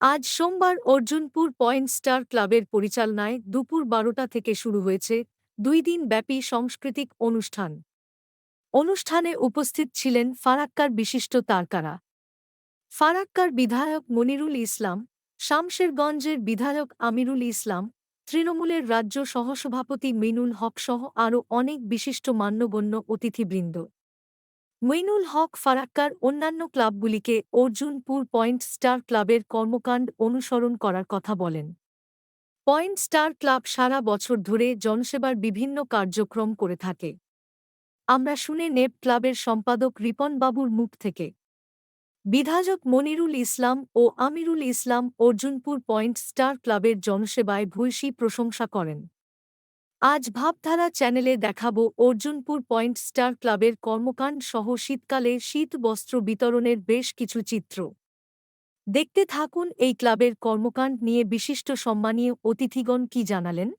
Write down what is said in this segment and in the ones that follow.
আজ সোমবার Arjunpur point star ক্লাবের পরিচালনায় দুপুর বারোটা থেকে শুরু হয়েছে দুই দিন ব্যাপী সাংস্কৃতিক অনুষ্ঠান। অনুষ্ঠানে উপস্থিত ছিলেন ফারাক্কার বিশিষ্ট তারকারা। ফারাক্কার বিধায়ক মনিরুল ইসলাম, শামশেরগঞ্জের বিধায়ক আমিরুল ইসলাম, তৃণমূলের রাজ্য সহসভাপতি মিনুল হকসহ আরও অনেক বিশিষ্ট মান্যগণ্য অতিথিবৃন্দ। মইনুল হক ফারাক্কার অন্যান্য ক্লাবগুলিকে অর্জুনপুর পয়েন্ট স্টার ক্লাবের কর্মকাণ্ড অনুসরণ করার কথা বলেন। পয়েন্ট স্টার ক্লাব সারা বছর ধরে জনসেবার বিভিন্ন কার্যক্রম করে থাকে। আমরা শুনে নেব ক্লাবের সম্পাদক রিপন বাবুর মুখ থেকে। বিধায়ক মনিরুল ইসলাম ও আমিরুল ইসলাম অর্জুনপুর পয়েন্ট স্টার ক্লাবের জনসেবায় ভূয়সী প্রশংসা করেন। আজ ভাবধারা চ্যানেলে দেখাবো অর্জুনপুর পয়েন্ট স্টার ক্লাবের কর্মকাণ্ড সহ শীতকালে শীত বস্ত্র বিতরণের বেশ কিছু চিত্র। দেখতে থাকুন এই ক্লাবের কর্মকাণ্ড নিয়ে বিশিষ্ট সম্মানীয় অতিথিগণ কি জানালেন?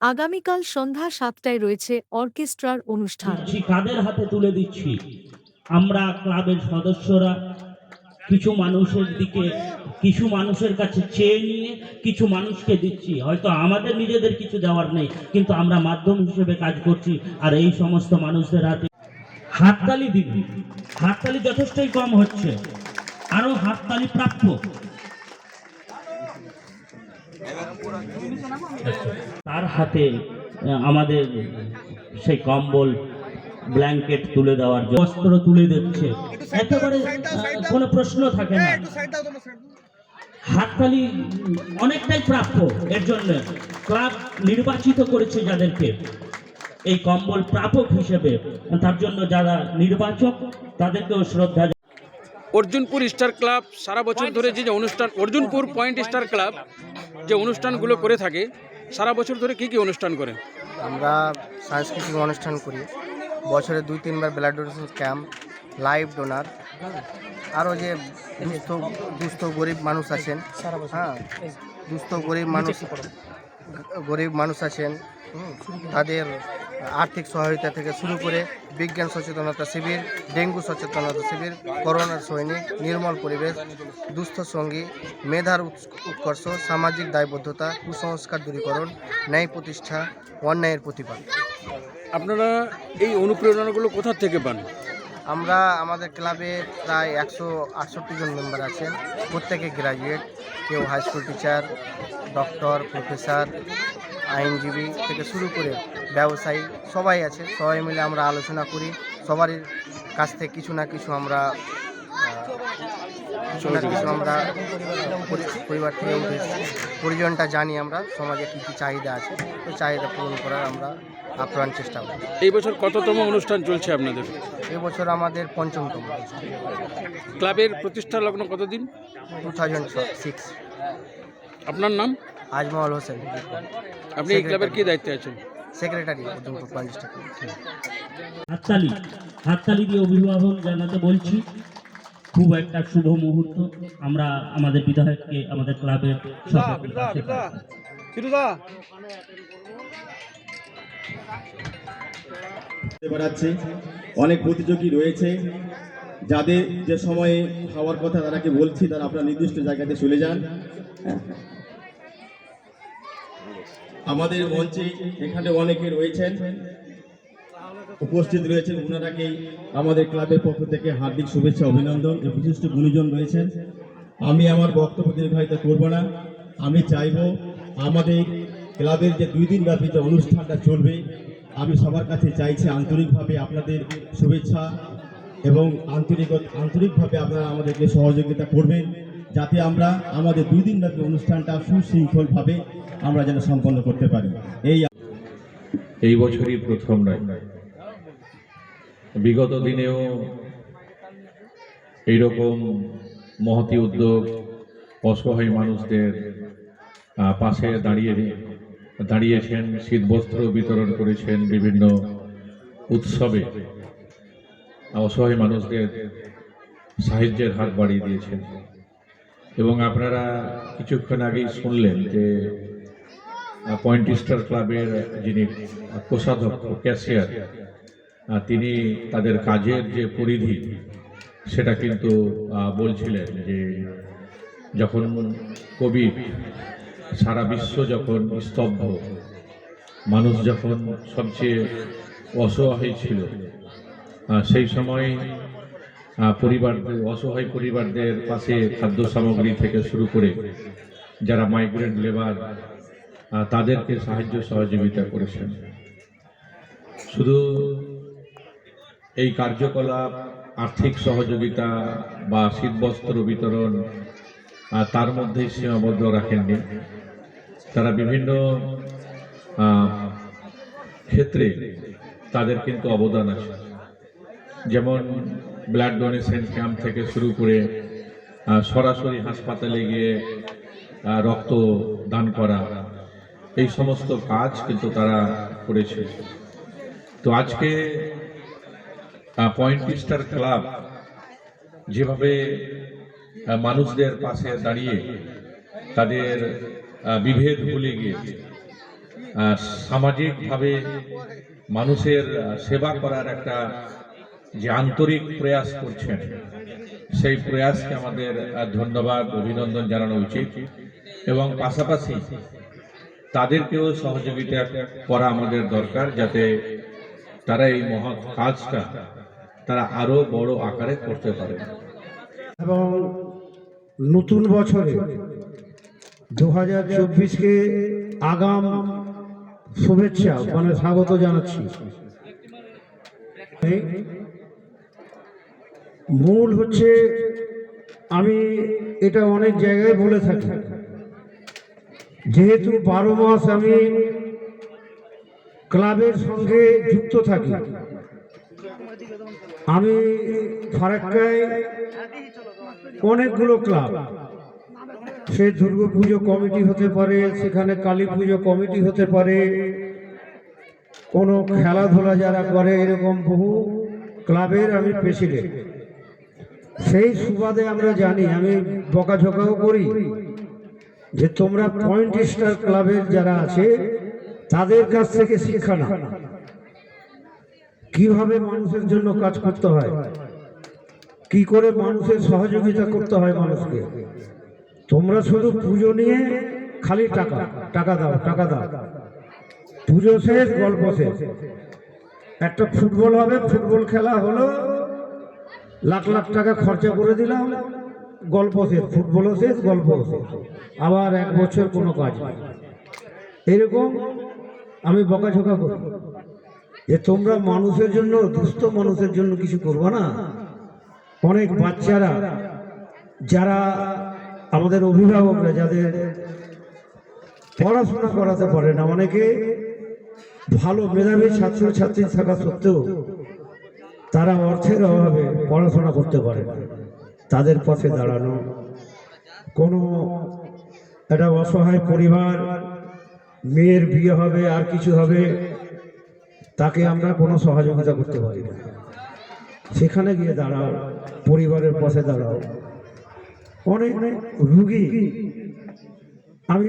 আগামীকাল সন্ধ্যা সাতটায় রয়েছে অর্কেস্ট্রার অনুষ্ঠান। কাদের হাতে তুলে দিচ্ছি? আমরা ক্লাবের সদস্যরা কিছু মানুষের দিকে, কিছু মানুষের কাছে চেয়ে নিয়ে কিছু মানুষকে দিচ্ছি। হয়তো আমাদের নিজেদের কিছু দেওয়ার নেই, কিন্তু আমরা মাধ্যম হিসেবে কাজ করছি আর এই সমস্ত মানুষদের হাতে হাততালি দিবি হাততালি যথেষ্টই কম হচ্ছে। আরও হাততালি প্রাপ্য। তার হাতে, আমাদের সেই কম্বল ব্ল্যাঙ্কেট তুলে দেওয়ার জন্য। বস্ত্র তুলে দিচ্ছে। একেবারে কোনো প্রশ্ন থাকে না। হাততালি অনেকটাই প্রাপ্য এর জন্য। ক্লাব নির্বাচিত করেছে যাদেরকে। এই কম্বল প্রাপক হিসেবে। তার জন্য যারা নির্বাচক তাদেরকেও শ্রদ্ধা অর্জুনপুর স্টার ক্লাব সারা বছর ধরে যে অনুষ্ঠান অর্জুনপুর পয়েন্ট স্টার ক্লাব যে অনুষ্ঠানগুলো করে থাকে সারা বছর ধরে কি কি অনুষ্ঠান করে? আমরা সাংস্কৃতিক অনুষ্ঠান করি। বছরে দুই তিনবার blood donation camp live donor আরও যে দুস্থ দুস্থ গরিব মানুষ আছেন হ্যাঁ দুস্থ গরিব মানুষ গরিব মানুষ আছেন তাদের আর্থিক সহায়তা থেকে শুরু করে বিজ্ঞান সচেতনতা শিবির ডেঙ্গু সচেতনতা শিবির করোনার সৈনিক নির্মল পরিবেশ দুস্থ সঙ্গী মেধার উৎস- উৎকর্ষ সামাজিক দায়বদ্ধতা কুসংস্কার দূরীকরণ ন্যায় প্রতিষ্ঠা অন্যায়ের প্রতিবাদ। আপনারা এই অনুপ্রেরণাগুলো কোথা থেকে পান? আমরা আমাদের ক্লাবে প্রায় একশো আটষট্টি জন মেম্বার আছেন। প্রত্যেকে গ্রাজুয়েট কেউ high school teacher doctor professor আইনজীবী থেকে শুরু করে ব্যবসায়ী সবাই আছে। সবাই মিলে আমরা আলোচনা করি। সবারই কাছ থেকে কিছু না কিছু আমরা কিছু না কিছু আমরা পরিবার থেকে উঠে পরিজনটা জানি আমরা সমাজে কী কী চাহিদা আছে। ওই চাহিদা পূরণ করার আমরা আপ্রাণ চেষ্টা করি এই বছর কততম অনুষ্ঠান চলছে আপনাদের? এবছর আমাদের পঞ্চমতম। ক্লাবের প্রতিষ্ঠা লগ্ন কতদিন? টু থাউজেন্ড সিক্স আপনার নাম? আজমল হোসেন। আপনি এই ক্লাবের কি দায়িত্বে আছেন? সেক্রেটারি হাততালি হাততালি দিয়ে অভিভাবক জানাতে বলছি। খুব একটা শুভ মুহূর্ত। আমরা আমাদের বিধায়ককে আমাদের ক্লাবের অনেক প্রতিযোগী রয়েছে। যাদের যে সময়ে হওয়ার কথা তারাকে বলছি, তারা আপনার নির্দিষ্ট জায়গাতে চলে যান। আমাদের মঞ্চে এখানে অনেকে রয়েছেন। উপস্থিত রয়েছেন। ওনারাকেই আমাদের ক্লাবের পক্ষ থেকে হার্দিক শুভেচ্ছা, অভিনন্দন। বিশিষ্ট গুণীজন রয়েছেন। আমি আমার বক্তব্য দীর্ঘায়িত করব না। আমি চাইব আমাদের ক্লাবের যে দুই দিন ব্যাপী যে অনুষ্ঠানটা চলবে আমি সবার কাছে চাইছি আন্তরিকভাবে আপনাদের শুভেচ্ছা এবং আন্তরিক আন্তরিকভাবে আপনারা আমাদেরকে সহযোগিতা করবেন, যাতে আমরা আমাদের দুই দিন ব্যাপী অনুষ্ঠানটা সুশৃঙ্খলভাবে আমরা যেন সম্পন্ন করতে পারি। এই এই বছরই প্রথম নয়। বিগত দিনেও এইরকম মহতি উদ্যোগ, অসহায় মানুষদের পাশে দাঁড়িয়ে দাঁড়িয়েছেন, শীতবস্ত্র বিতরণ করেছেন বিভিন্ন উৎসবে। অসহায় মানুষদের সাহায্যের হাত বাড়িয়ে দিয়েছেন। এবং আপনারা কিছুক্ষণ আগেই শুনলেন যে পয়েন্ট স্টার ক্লাবের যিনি কোষাধ্যক্ষ, ক্যাশিয়ার তিনি তাদের কাজের যে পরিধি, সেটা কিন্তু বলছিলেন যে, যখন কোভিড সারা বিশ্ব যখন স্তব্ধ মানুষ যখন সবচেয়ে অসহায় ছিল সেই সময় আহ, পরিবারদের অসহায় পরিবারদের পাশে খাদ্য সামগ্রী থেকে শুরু করে যারা মাইগ্রেন্ট লেবার তাদেরকে সাহায্য সহযোগিতা করেছেন। শুধু এই কার্যকলাপ আর্থিক সহযোগিতা বা শীতবস্ত্র বিতরণ তার মধ্যেই সীমাবদ্ধ রাখেননি। তারা বিভিন্ন ক্ষেত্রে তাদের কিন্তু অবদান আছে। যেমন ব্লাড ডোনেশন ক্যাম্প থেকে শুরু করে সরাসরি হাসপাতালে গিয়ে রক্ত দান করা, এই সমস্ত কাজ কিন্তু তারা করেছে। তো আজকে পয়েন্ট স্টার ক্লাব যেভাবে মানুষদের পাশে দাঁড়িয়ে তাদের বিভেদ ভুলে গিয়ে সামাজিকভাবে মানুষের সেবা করার একটা যে আন্তরিক প্রয়াস করছেন, সেই প্রয়াসকে আমাদের ধন্যবাদ, অভিনন্দন জানানো উচিত। এবং পাশাপাশি তাদেরকেও সহযোগিতা করা আমাদের দরকার, যাতে তারা এই মহৎ কাজটা তারা আরও বড় আকারে করতে পারে। এবং নতুন বছরে দু হাজার চব্বিশকে আগাম শুভেচ্ছা মানে স্বাগত জানাচ্ছি। মূল হচ্ছে, আমি এটা অনেক জায়গায় বলে থাকি। যেহেতু বারো মাস আমি ক্লাবের সঙ্গে যুক্ত থাকি, আমি ফারাক্কায় অনেকগুলো ক্লাব সে দুর্গা পুজো কমিটি হতে পারে, সেখানে কালী পুজো কমিটি হতে পারে। কোনো খেলাধুলা যারা করে, এরকম বহু ক্লাবের আমি প্রেসিডেন্ট। সেই সুবাদে আমরা জানি, আমি বকাঝকাও করি, যে তোমরা পয়েন্ট স্টার ক্লাবের যারা আছে, তাদের কাছ থেকে শিক্ষা না কীভাবে মানুষের জন্য কাজ করতে হয়? কি করে মানুষের সহযোগিতা করতে হয় মানুষকে? তোমরা শুধু পুজো নিয়ে খালি টাকা টাকা দাও টাকা দাও। পুজো শেষ, গল্প শেষ। একটা ফুটবল হবে, ফুটবল খেলা হলো। লাখ লাখ টাকা খরচা করে দিলাম, গল্প শেষ, ফুটবলও শেষ গল্প শেষ। আবার এক বছর কোনো কাজ নেই। এরকম আমি বকাঝোকা করি। যে তোমরা মানুষের জন্য, দুস্থ মানুষের জন্য কিছু করব না। অনেক বাচ্চারা, যারা আমাদের অভিভাবকরা যাদের পড়াশোনা করাতে পারে না, অনেকে ভালো মেধাবী ছাত্র ছাত্রী থাকা সত্ত্বেও তারা অর্থের অভাবে পড়াশোনা করতে পারে তাদের পথে দাঁড়ানো, কোনো একটা অসহায় পরিবার, মেয়ের বিয়ে হবে, আর কিছু হবে, তাকে আমরা কোনো সহযোগিতা করতে পারি না। সেখানে গিয়ে দাঁড়াও, পরিবারের পথে দাঁড়াও। অনেক রুগী। আমি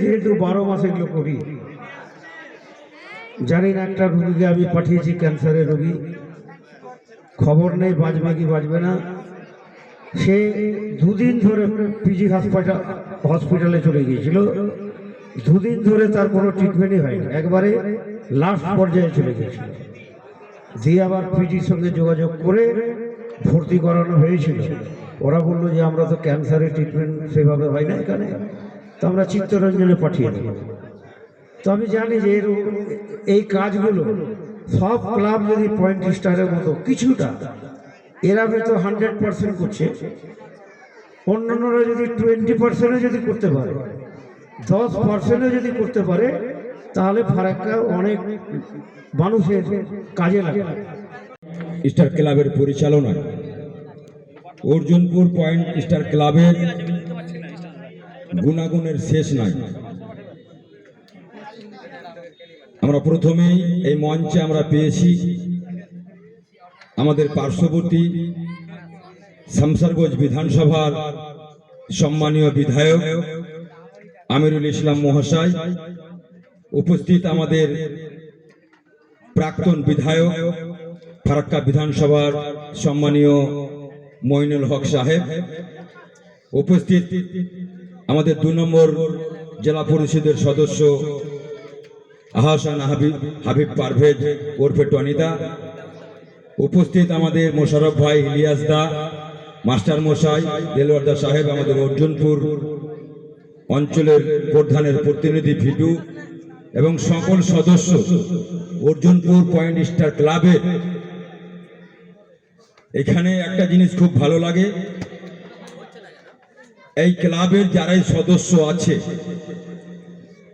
যেহেতু বারো মাস এগুলো করি জানি না একটা রুগীকে আমি পাঠিয়েছি ক্যান্সারের রুগী। খবর নেই বাঁচবে কি বাঁচবে না। সে দুদিন ধরে পিজি হাসপাতাল হসপিটালে চলে গিয়েছিল। দুদিন ধরে তার কোনো ট্রিটমেন্টই হয়নি। একবারে লাস্ট পর্যায়ে চলে গিয়েছিল। দিয়ে আবার পিজির সঙ্গে যোগাযোগ করে ভর্তি করানো হয়েছিল। ওরা বলল যে আমরা তো ক্যান্সারের ট্রিটমেন্ট সেভাবে হয় না এখানে। তো আমরা চিত্তরঞ্জনে পাঠিয়ে দেবো তো আমি জানি যে এর এই কাজগুলো সব ক্লাব যদি পয়েন্ট স্টারের মতো কিছুটা, এরা হয়তো হান্ড্রেড পার্সেন্ট করছে। অন্যান্যরা যদি টোয়েন্টি পার্সেন্টও যদি করতে পারে, দশ পার্সেন্টও যদি করতে পারে, তাহলে ফারাক্কা অনেক মানুষের কাজে লাগে স্টার ক্লাবের পরিচালনায় অর্জুনপুর পয়েন্ট স্টার ক্লাবের গুণাগুণের শেষ নাই। আমরা প্রথমেই এই মঞ্চে আমরা পেয়েছি আমাদের পার্শ্ববর্তী শামসারগঞ্জ বিধানসভার সম্মানীয় বিধায়ক আমিরুল ইসলাম মহাশয়, উপস্থিত আমাদের প্রাক্তন বিধায়ক ফারাক্কা বিধানসভার সম্মানীয় মইনুল হক সাহেব উপস্থিত আমাদের দু নম্বর জেলা পরিষদের সদস্য আহসান হাবিব হাবিব পারভেজ ওরফে টনিদা। উপস্থিত আমাদের মোশারফ ভাই ইলিয়াস দা, মাস্টার মশাই দেলওয়ারদা সাহেব, আমাদের অর্জুনপুর অঞ্চলের প্রধানের প্রতিনিধি ভিটু এবং সকল সদস্য অর্জুনপুর পয়েন্ট স্টার ক্লাবের এখানে একটা জিনিস খুব ভালো লাগে। এই ক্লাবের যারাই সদস্য আছে,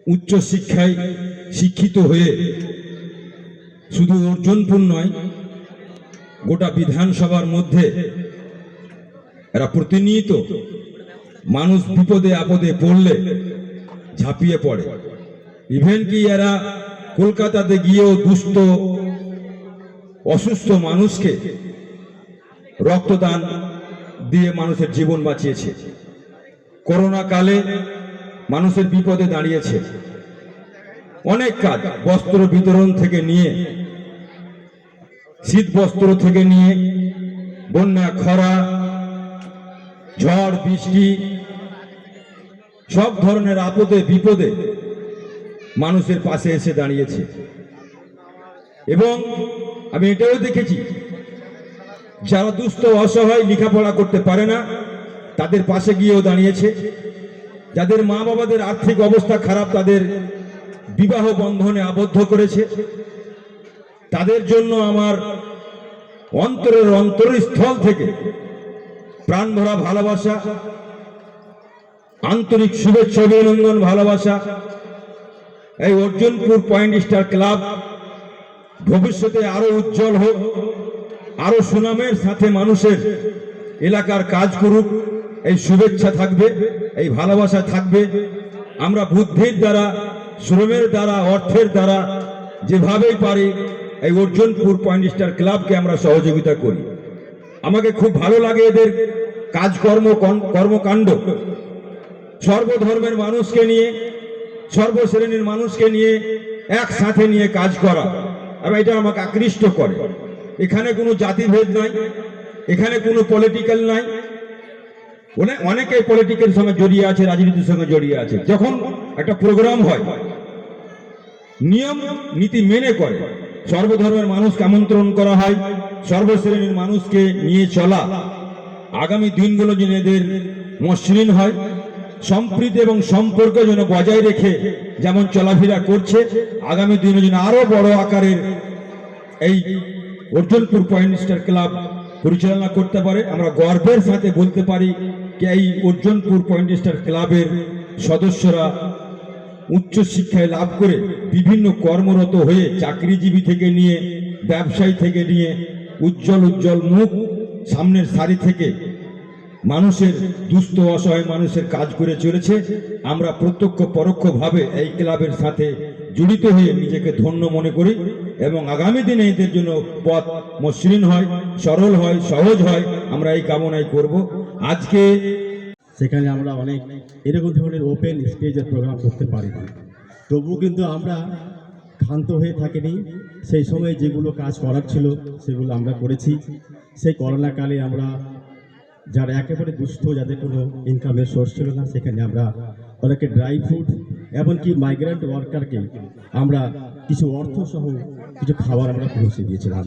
উচ্চ শিক্ষায় শিক্ষিত হয়ে শুধু অর্জুনপুর নয়, গোটা বিধানসভার মধ্যে এরা প্রতিনিয়ত মানুষ বিপদে আপদে পড়লে ঝাঁপিয়ে পড়ে। ইভেন কি এরা কলকাতাতে গিয়েও দুস্থ, অসুস্থ মানুষকে রক্তদান দিয়ে মানুষের জীবন বাঁচিয়েছে। করোনা কালে মানুষের বিপদে দাঁড়িয়েছে। অনেক কাজ বস্ত্র বিতরণ থেকে নিয়ে, শীত বস্ত্র থেকে নিয়ে, বন্যা, খরা, ঝড়, বৃষ্টি, সব ধরনের আপদে, বিপদে মানুষের পাশে এসে দাঁড়িয়েছে। এবং আমি এটাও দেখেছি যারা দুস্থ অসহায় লেখাপড়া করতে পারে না, তাদের পাশে গিয়েও দাঁড়িয়েছে। যাদের মা বাবাদের আর্থিক অবস্থা খারাপ, তাদের বিবাহ বন্ধনে আবদ্ধ করেছে। তাদের জন্য আমার অন্তরের অন্তরস্থল থেকে প্রাণ ভরা ভালোবাসা, আন্তরিক শুভেচ্ছা, অভিনন্দন, ভালোবাসা, এই অর্জুনপুর পয়েন্ট স্টার ক্লাব ভবিষ্যতে আরও উজ্জ্বল হোক। আরও সুনামের সাথে মানুষের এলাকার কাজ করুক, এই শুভেচ্ছা থাকবে, এই ভালোবাসা থাকবে। আমরা বুদ্ধির দ্বারা, শ্রমের দ্বারা, অর্থের দ্বারা যেভাবেই পারি, এই অর্জুনপুর পয়েন্ট স্টার ক্লাবকে আমরা সহযোগিতা করি। আমাকে খুব ভালো লাগে এদের কাজকর্ম কর্মকাণ্ড। সর্বধর্মের মানুষকে নিয়ে, সর্বশ্রেণীর মানুষকে নিয়ে একসাথে নিয়ে কাজ করা, এবং এটা আমাকে আকৃষ্ট করে। এখানে কোনো জাতিভেদ নাই, এখানে কোনো পলিটিক্যাল নাই। অনেক পলিটিক্যাল সঙ্গে জড়িয়ে আছে, রাজনীতির সঙ্গে জড়িয়ে আছে। যখন একটা প্রোগ্রাম হয়, নিয়ম, নীতি মেনে করে, সর্বধর্মের মানুষকে আমন্ত্রণ করা হয়, সর্বশ্রেণীর মানুষকে নিয়ে চলা, আগামী দিনগুলো যেন এদের মসৃণ হয়, সম্প্রীতি এবং সম্পর্ক যেন বজায় রেখে যেমন চলাফেরা করছে, আগামী দিনে যেন আরও বড় আকারের এই অর্জুনপুর পয়েন্ট স্টার ক্লাব পরিচালনা করতে পারে। আমরা গর্বের সাথে বলতে পারি যে এই অর্জুনপুর পয়েন্ট স্টার ক্লাবের সদস্যরা উচ্চ শিক্ষায় লাভ করে বিভিন্ন কর্মরত হয়ে চাকরিজীবী থেকে নিয়ে, ব্যবসায়ী থেকে নিয়ে উজ্জ্বল উজ্জ্বল মুখ সামনের সারি থেকে মানুষের দুস্থ অসহায় মানুষের কাজ করে চলেছে। আমরা প্রত্যক্ষ পরোক্ষভাবে এই ক্লাবের সাথে জড়িত হয়ে নিজেকে ধন্য মনে করি। এবং আগামী দিনে এদের জন্য পথ মসৃণ হয়, সরল হয়, সহজ হয়, আমরা এই কামনাই করব। আজকে সেখানে আমরা অনেক এরকম ধরনের ওপেন স্টেজের প্রোগ্রাম করতে পারি না। তবুও কিন্তু আমরা ক্ষান্ত হয়ে থাকিনি। সেই সময় যেগুলো কাজ করার ছিল সেগুলো আমরা করেছি। সেই করোনাকালে আমরা যারা একেবারে দুস্থ, যাদের কোনো ইনকামের সোর্স ছিল না, সেখানে আমরা অনেকে ড্রাই ফ্রুট এমনকি মাইগ্রেন্ট ওয়ার্কারকে আমরা কিছু অর্থ সহ কিছু খাবার আমরা পৌঁছে দিয়েছিলাম।